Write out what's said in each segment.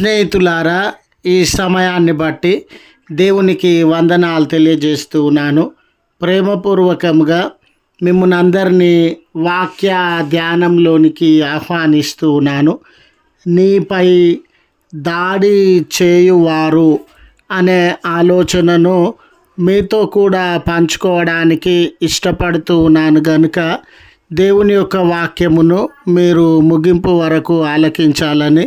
స్నేహితులారా ఈ సమయాన్ని బట్టి దేవునికి వందనాలు తెలియజేస్తూ ఉన్నాను ప్రేమపూర్వకంగా మిమ్మల్ని అందరినీ వాక్య ధ్యానంలోనికి ఆహ్వానిస్తూ ఉన్నాను నీపై దాడి చేయువారు అనే ఆలోచనను మీతో కూడా పంచుకోవడానికి ఇష్టపడుతూ ఉన్నాను కనుక దేవుని యొక్క వాక్యమును మీరు ముగింపు వరకు ఆలకించాలని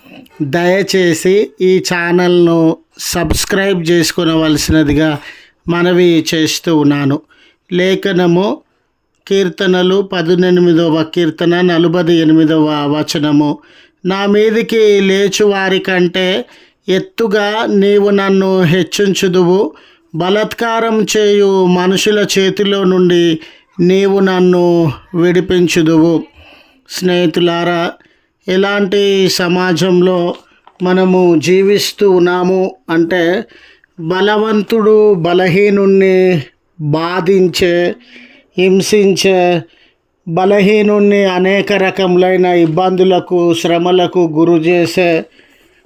దయచేసి ఈ ఛానల్ను సబ్స్క్రైబ్ చేసుకునవలసినదిగా మనవి చేస్తూ ఉన్నాను. లేఖనము కీర్తనలు పదునెనిమిదవ కీర్తన నలభై ఎనిమిదవ వచనము. నా మీదికి లేచు వారి కంటే ఎత్తుగా నీవు నన్ను హెచ్చించుదువు. బలత్కారం చేయు మనుషుల చేతిలో నుండి నీవు నన్ను విడిపించుదువు. స్నేహితులారా ఎలాంటి సమాజంలో మనము జీవిస్తూ ఉన్నాము అంటే బలవంతుడు బలహీనుణ్ణి బాధించే హింసించే బలహీనుణ్ణి అనేక రకములైన ఇబ్బందులకు శ్రమలకు గురి చేసే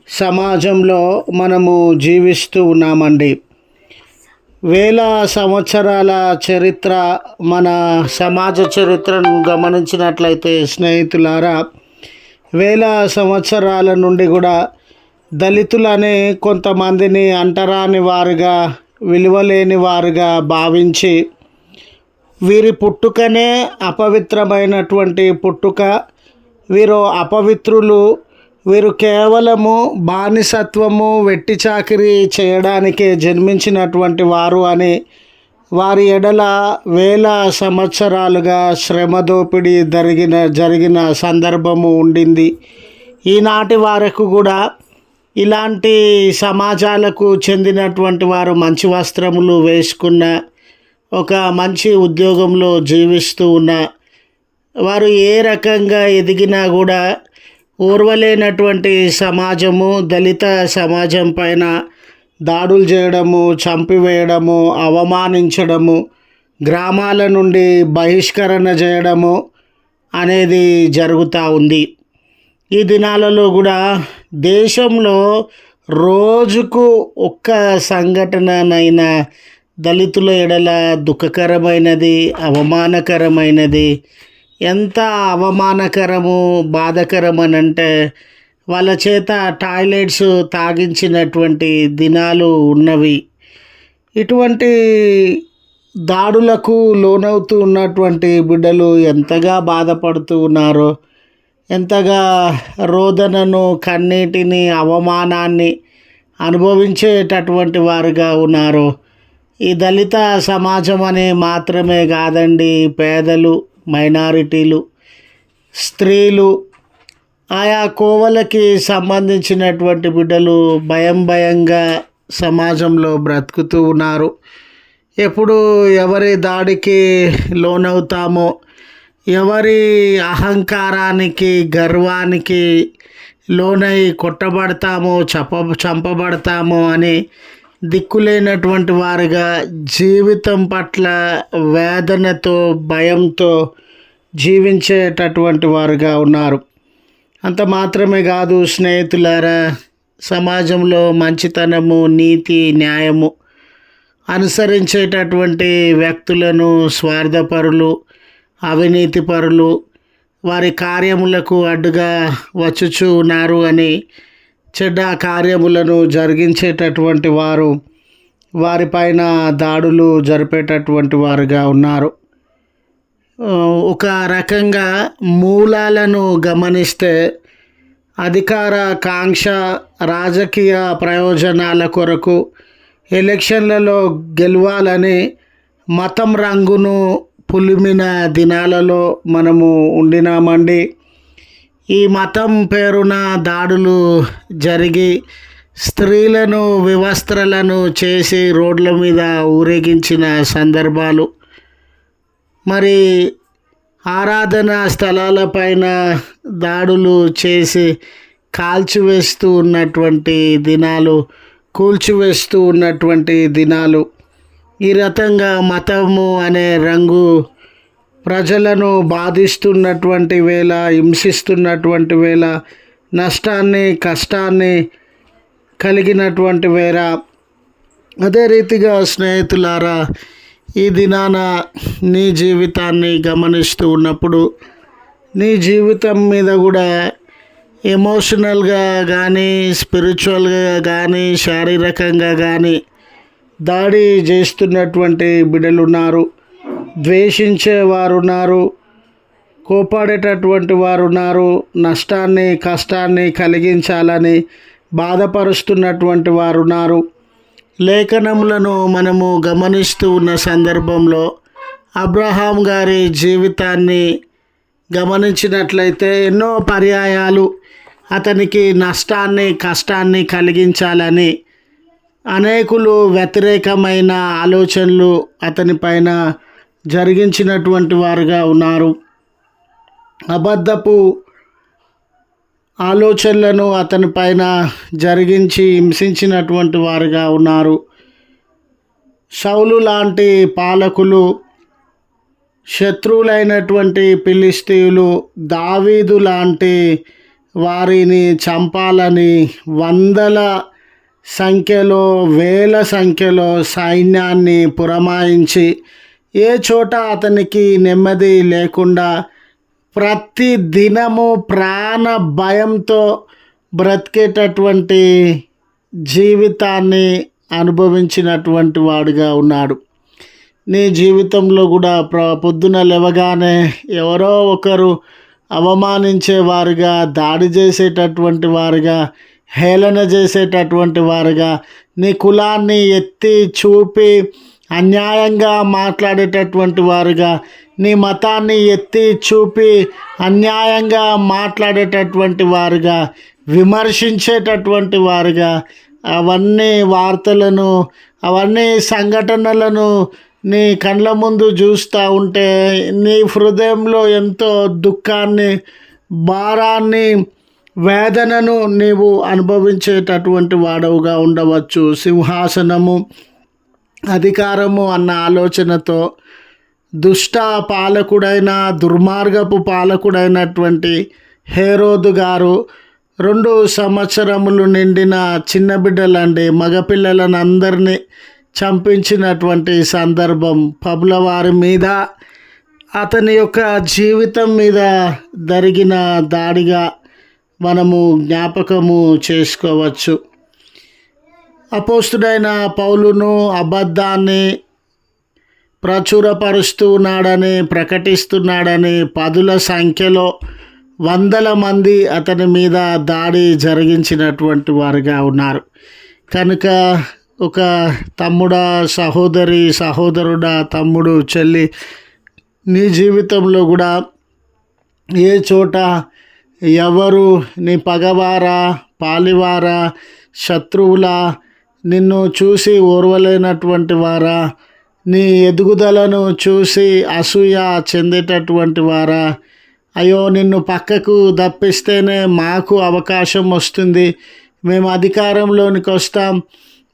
సమాజంలో మనము జీవిస్తూ ఉన్నామండి. వేల సంవత్సరాల చరిత్ర మన సమాజ చరిత్రను గమనించినట్లయితే స్నేహితులారా వేల సంవత్సరాల నుండి కూడా దళితులనే కొంతమందిని అంటరాని వారుగా విలువలేని వారుగా భావించి వీరి పుట్టుకనే అపవిత్రమైనటువంటి పుట్టుక. వీరు అపవిత్రులు వీరు కేవలము బానిసత్వము వెట్టి చాకిరి చేయడానికే జన్మించినటువంటి వారు అని వారి ఎడల వేల సంవత్సరాలుగా శ్రమ దోపిడీ జరిగిన జరిగిన సందర్భము ఉండింది. ఈనాటి వరకు కూడా ఇలాంటి సమాజాలకు చెందినటువంటి వారు మంచి వస్త్రములు వేసుకున్న ఒక మంచి ఉద్యోగంలో జీవిస్తూ ఉన్న వారు ఏ రకంగా ఎదిగినా కూడా ఓర్వలేనటువంటి సమాజము దళిత సమాజం పైన దాడులు చేయడము చంపివేయడము అవమానించడము గ్రామాల నుండి బహిష్కరణ చేయడము అనేది జరుగుతూ ఉంది. ఈ దినాలలో కూడా దేశంలో రోజుకు ఒక్క సంఘటననైనా దళితుల ఎడల దుఃఖకరమైనది అవమానకరమైనది. ఎంత అవమానకరము బాధకరమని అంటే వాళ్ళ చేత టాయిలెట్స్ తాగించినటువంటి దినాలు ఉన్నవి. ఇటువంటి దాడులకు లోనవుతూ ఉన్నటువంటి బిడ్డలు ఎంతగా బాధపడుతూ ఉన్నారో ఎంతగా రోదనను కన్నీటిని అవమానాన్ని అనుభవించేటటువంటి వారుగా ఉన్నారు ఈ దళిత సమాజం అనే మాత్రమే కాదండి. పేదలు మైనారిటీలు స్త్రీలు ఆయా కోవలకి సంబంధించినటువంటి బిడ్డలు భయం భయంగా సమాజంలో బ్రతుకుతూ ఉన్నారు. ఎప్పుడు ఎవరి దాడికి లోనవుతామో ఎవరి అహంకారానికి గర్వానికి లోనై కొట్టబడతామో చప చంపబడతామో అని దిక్కులేనటువంటి వారుగా జీవితం పట్ల వేదనతో భయంతో జీవించేటటువంటి వారుగా ఉన్నారు. అంత మాత్రమే కాదు స్నేహితులారా సమాజంలో మంచితనము నీతి న్యాయము అనుసరించేటటువంటి వ్యక్తులను స్వార్థపరులు అవినీతిపరులు వారి కార్యములకు అడ్డుగా వచ్చుచూ ఉన్నారు అని చెడ్డ కార్యములను జరిగించేటటువంటి వారు వారిపైన దాడులు జరిపేటటువంటి వారుగా ఉన్నారు. ఒక రకంగా మూలాలను గమనిస్తే అధికార కాంక్ష రాజకీయ ప్రయోజనాల కొరకు ఎలక్షన్లలో గెలవాలని మతం రంగును పులిమిన దినాలలో మనము ఉండినామండి. ఈ మతం పేరున దాడులు జరిగి స్త్రీలను వివస్త్రలను చేసి రోడ్ల మీద ఊరేగించిన సందర్భాలు మరి ఆరాధన స్థలాలపైన దాడులు చేసి కాల్చివేస్తూ ఉన్నటువంటి దినాలు కూల్చివేస్తూ ఉన్నటువంటి దినాలు. ఈ రకంగా మతము అనే రంగు ప్రజలను బాధిస్తున్నటువంటి వేళ హింసిస్తున్నటువంటి వేళ నష్టాన్ని కష్టాన్ని కలిగినటువంటి వేళ. అదే రీతిగా స్నేహితులారా ఈ దినాన నీ జీవితాన్ని గమనిస్తూ ఉన్నప్పుడు నీ జీవితం మీద కూడా ఎమోషనల్గా కానీ స్పిరిచువల్గా కానీ శారీరకంగా కానీ దాడి చేస్తున్నటువంటి బిడ్డలు ఉన్నారు ద్వేషించే వారున్నారు కోపాడేటటువంటి వారున్నారు. నష్టాన్ని కష్టాన్ని కలిగించాలని బాధపరుస్తున్నటువంటి వారు ఉన్నారు లేఖనములను మనము గమనిస్తూ ఉన్న సందర్భంలో అబ్రహాం గారి జీవితాన్ని గమనించినట్లయితే ఎన్నో పర్యాయాలు అతనికి నష్టాన్ని కష్టాన్ని కలిగించాలని అనేకులు వ్యతిరేకమైన ఆలోచనలు అతని పైన జరిగించినటువంటి వారుగా ఉన్నారు. అబద్ధపు ఆలోచనలను అతని పైన జరిగించి హింసించినటువంటి వారుగా ఉన్నారు. సౌలు లాంటి పాలకులు శత్రువులైనటువంటి పిలిస్తీయులు దావీదు లాంటి వారిని చంపాలని వందల సంఖ్యలో వేల సంఖ్యలో సైన్యాన్ని పురమాయించి ఏ చోట అతనికి నెమ్మది లేకుండా ప్రతి దినము ప్రాణ భయంతో బ్రతికేటటువంటి జీవితాన్ని అనుభవించినటువంటి వాడుగా ఉన్నాడు. నీ జీవితంలో కూడా ప్ర పొద్దున లేవగానే ఎవరో ఒకరు అవమానించే వారుగా దాడి చేసేటటువంటి వారుగా హేళన చేసేటటువంటి వారుగా నీ కులాన్ని ఎత్తి చూపి అన్యాయంగా మాట్లాడేటటువంటి వారుగా నీ మతాన్ని ఎత్తి చూపి అన్యాయంగా మాట్లాడేటటువంటి వారుగా విమర్శించేటటువంటి వారుగా అవన్నీ వార్తలను అవన్నీ సంఘటనలను నీ కళ్ళ ముందు చూస్తూ ఉంటే నీ హృదయంలో ఎంతో దుఃఖాన్ని భారాన్ని వేదనను నీవు అనుభవించేటటువంటి వాడవుగా ఉండవచ్చు. సింహాసనము అధికారము అన్న ఆలోచనతో దుష్ట పాలకుడైన దుర్మార్గపు పాలకుడైనటువంటి హేరోదు గారు రెండు సంవత్సరములు నిండిన చిన్న బిడ్డలండి. మగపిల్లలను అందరినీ చంపించినటువంటి సందర్భం పబ్ల వారి మీద అతని యొక్క జీవితం మీద జరిగిన దాడిగా మనము జ్ఞాపకము చేసుకోవచ్చు. అపోస్తుడైన పౌలును అబద్ధాన్ని ప్రచురపరుస్తూ ఉన్నాడని ప్రకటిస్తున్నాడని పదుల సంఖ్యలో వందల మంది అతని మీద దాడి జరిగించినటువంటి వారుగా ఉన్నారు. కనుక ఒక తమ్ముడా సహోదరి సహోదరుడా తమ్ముడు చెల్లి నీ జీవితంలో కూడా ఏ చోట ఎవరు నీ పగవారా పాలివారా శత్రువులా నిన్ను చూసి ఓర్వలేనటువంటి వారా నీ ఎదుగుదలను చూసి అసూయ చెందేటటువంటి వారా? అయ్యో నిన్ను పక్కకు దప్పిస్తేనే మాకు అవకాశం వస్తుంది. మేము అధికారంలోనికి వస్తాం.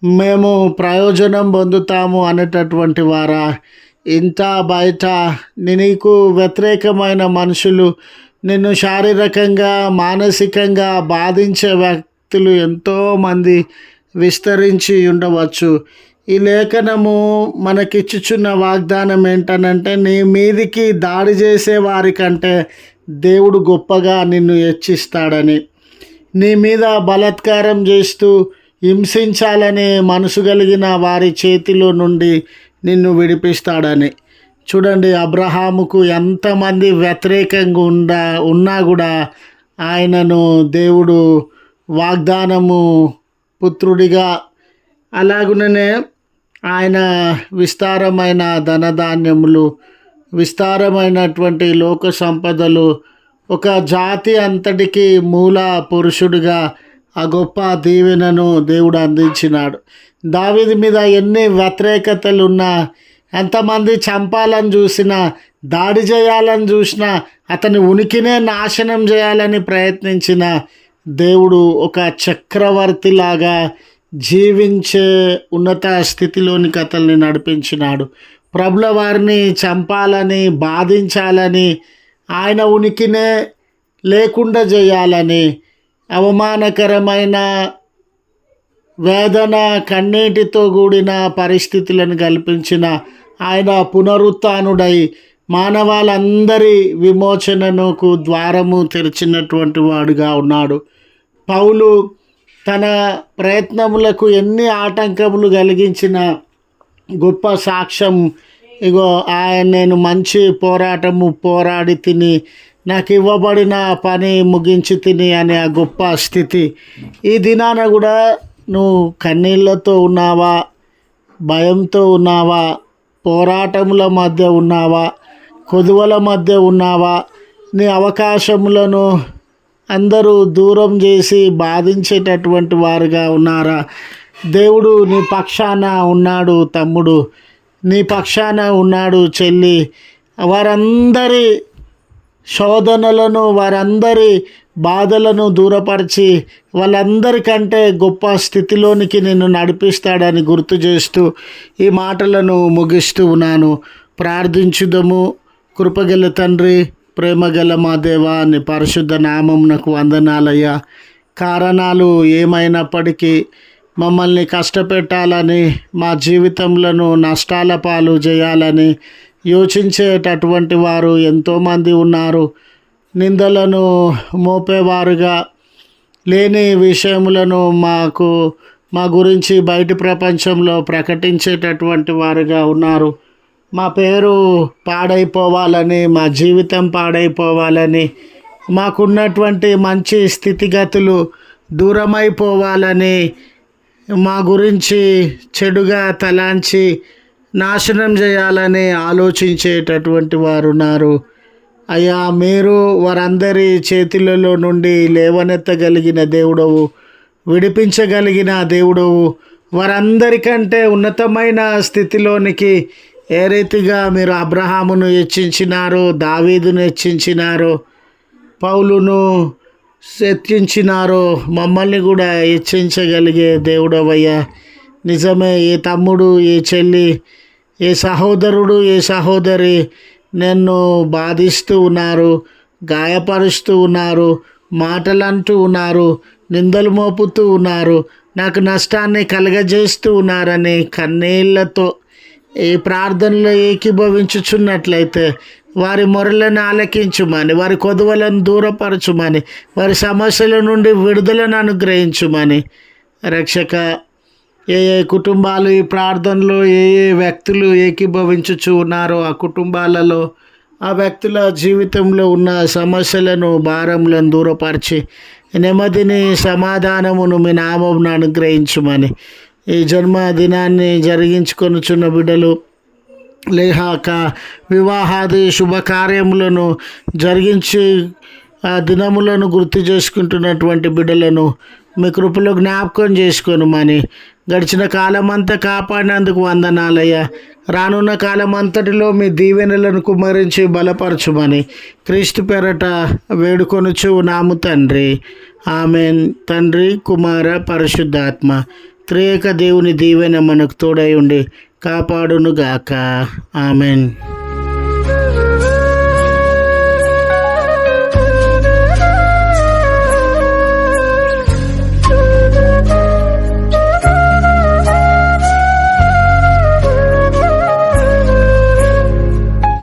మేము ప్రయోజనం పొందుతాము అనేటటువంటి వారా? ఇంత బయట నీకు వ్యతిరేకమైన మనుషులు నిన్ను శారీరకంగా మానసికంగా బాధించే వ్యక్తులు ఎంతోమంది విస్తరించి ఉండవచ్చు. ఈ లేఖనము మనకిచ్చుచున్న వాగ్దానం ఏంటనంటే నీ మీదికి దాడి చేసే వారికంటే దేవుడు గొప్పగా నిన్ను హెచ్చిస్తాడని. నీ మీద బలాత్కారం చేస్తూ హింసించాలనే మనసు కలిగిన వారి చేతిలో నుండి నిన్ను విడిపిస్తాడని. చూడండి అబ్రహాముకు ఎంతమంది వ్యతిరేకంగా ఉండ ఉన్నా కూడా ఆయనను దేవుడు వాగ్దానము పుత్రుడిగా అలాగుననే ఆయన విస్తారమైన ధనధాన్యములు విస్తారమైనటువంటి లోక సంపదలు ఒక జాతి అంతటికి మూల పురుషుడిగా ఆ గొప్ప దీవెనను దేవుడు అందించినాడు. దావిది మీద ఎన్ని వ్యతిరేకతలు ఉన్నా ఎంతమంది చంపాలని చూసినా దాడి చేయాలని చూసినా అతని ఉనికినే నాశనం చేయాలని ప్రయత్నించిన దేవుడు ఒక చక్రవర్తిలాగా జీవించే ఉన్నత స్థితిలోని కథల్ని నడిపించినాడు. ప్రభుల వారిని చంపాలని బాధించాలని ఆయన ఉనికినే లేకుండా చేయాలని అవమానకరమైన వేదన కన్నీటితో కూడిన పరిస్థితులను కల్పించిన ఆయన పునరుత్నుడై మానవాళందరి విమోచనకు ద్వారము తెరిచినటువంటి వాడుగా ఉన్నాడు. పౌలు తన ప్రయత్నములకు ఎన్ని ఆటంకములు కలిగించిన గొప్ప సాక్ష్యం. ఇగో ఆయన నేను మంచి పోరాటము పోరాడి తిని నాకు ఇవ్వబడిన పని ముగించి తిని అనే ఆ గొప్ప స్థితి. ఈ దినాన కూడా నువ్వు కన్నీళ్ళతో ఉన్నావా? భయంతో ఉన్నావా? పోరాటముల మధ్య ఉన్నావా? కొదువల మధ్య ఉన్నావా? నీ అవకాశములను అందరూ దూరం చేసి బాధించేటటువంటి వారుగా ఉన్నారా? దేవుడు నీ పక్షాన ఉన్నాడు తమ్ముడు. నీ పక్షాన ఉన్నాడు చెల్లి. వారందరి శోధనలను వారందరి బాధలను దూరపరిచి వాళ్ళందరికంటే గొప్ప స్థితిలోనికి నిన్ను నడిపిస్తాడని గుర్తు చేస్తూ ఈ మాటలను ముగిస్తూ ఉన్నాను. ప్రార్థించుదము. కృపగల తండ్రి ప్రేమగల మా దేవా నీ పరిశుద్ధ నామంనకు వందనాలయ్యా. కారణాలు ఏమైనప్పటికీ మమ్మల్ని కష్టపెట్టాలని మా జీవితంలో నష్టాల పాలు చేయాలని యోచించేటటువంటి వారు ఎంతోమంది ఉన్నారు. నిందలను మోపేవారుగా లేని విషయములను మాకు మా గురించి బయట ప్రపంచంలో ప్రకటించేటటువంటి వారుగా ఉన్నారు. మా పేరు పాడైపోవాలని మా జీవితం పాడైపోవాలని మాకున్నటువంటి మంచి స్థితిగతులు దూరమైపోవాలని మా గురించి చెడుగా తలాంచి నాశనం చేయాలని ఆలోచించేటటువంటి వారు ఉన్నారు. అయ్యా మీరు వారందరి చేతులలో నుండి లేవనెత్తగలిగిన దేవుడవు విడిపించగలిగిన దేవుడవు వారందరికంటే ఉన్నతమైన స్థితిలోనికి ఏ రీతిగా మీరు అబ్రహామును హెచ్చించినారో దావీదును హెచ్చించినారో పౌలును హెచ్చించినారో మమ్మల్ని కూడా హెచ్చించగలిగే దేవుడవయ్యా. నిజమే ఏ తమ్ముడు ఏ చెల్లి ఏ సహోదరుడు ఏ సహోదరి నన్ను బాధిస్తూ ఉన్నారు గాయపరుస్తూ ఉన్నారు మాటలు అంటూ ఉన్నారు నిందలు మోపుతూ ఉన్నారు నాకు నష్టాన్ని కలగజేస్తూ ఉన్నారని కన్నీళ్ళతో ఈ ప్రార్థనలో ఏకీభవించుచున్నట్లయితే వారి మొరలను ఆలకించుమని వారి కొదువలను దూరపరచుమని వారి సమస్యల నుండి విడుదలను అనుగ్రహించుమని. రక్షక ఏ ఏ కుటుంబాలు ఈ ప్రార్థనలో ఏ ఏ వ్యక్తులు ఏకీభవించుచు ఉన్నారో ఆ కుటుంబాలలో ఆ వ్యక్తుల జీవితంలో ఉన్న సమస్యలను భారములను దూరపరిచి నెమ్మదిని సమాధానమును మీ నామమును అనుగ్రహించుమని. ఈ జన్మదినాన్ని జరిగించుకొనుచున్న బిడ్డలు లేహాక వివాహాది శుభకార్యములను జరిగించి ఆ దినములను గుర్తు చేసుకుంటున్నటువంటి బిడ్డలను మీ కృపలో జ్ఞాపకం చేసుకోనమని గడిచిన కాలమంతా కాపాడినందుకు వందనాలయ్యా. రానున్న కాలం అంతటిలో మీ దీవెనలను కుమరించి బలపరచుమని క్రీస్తు పెరట వేడుకొనుచు నాము తండ్రి. ఆమెన్. తండ్రి కుమార పరిశుద్ధాత్మ. త్రేక దేవుని దీవెన మనకు తోడై ఉండి కాపాడునుగాక. ఆమెన్.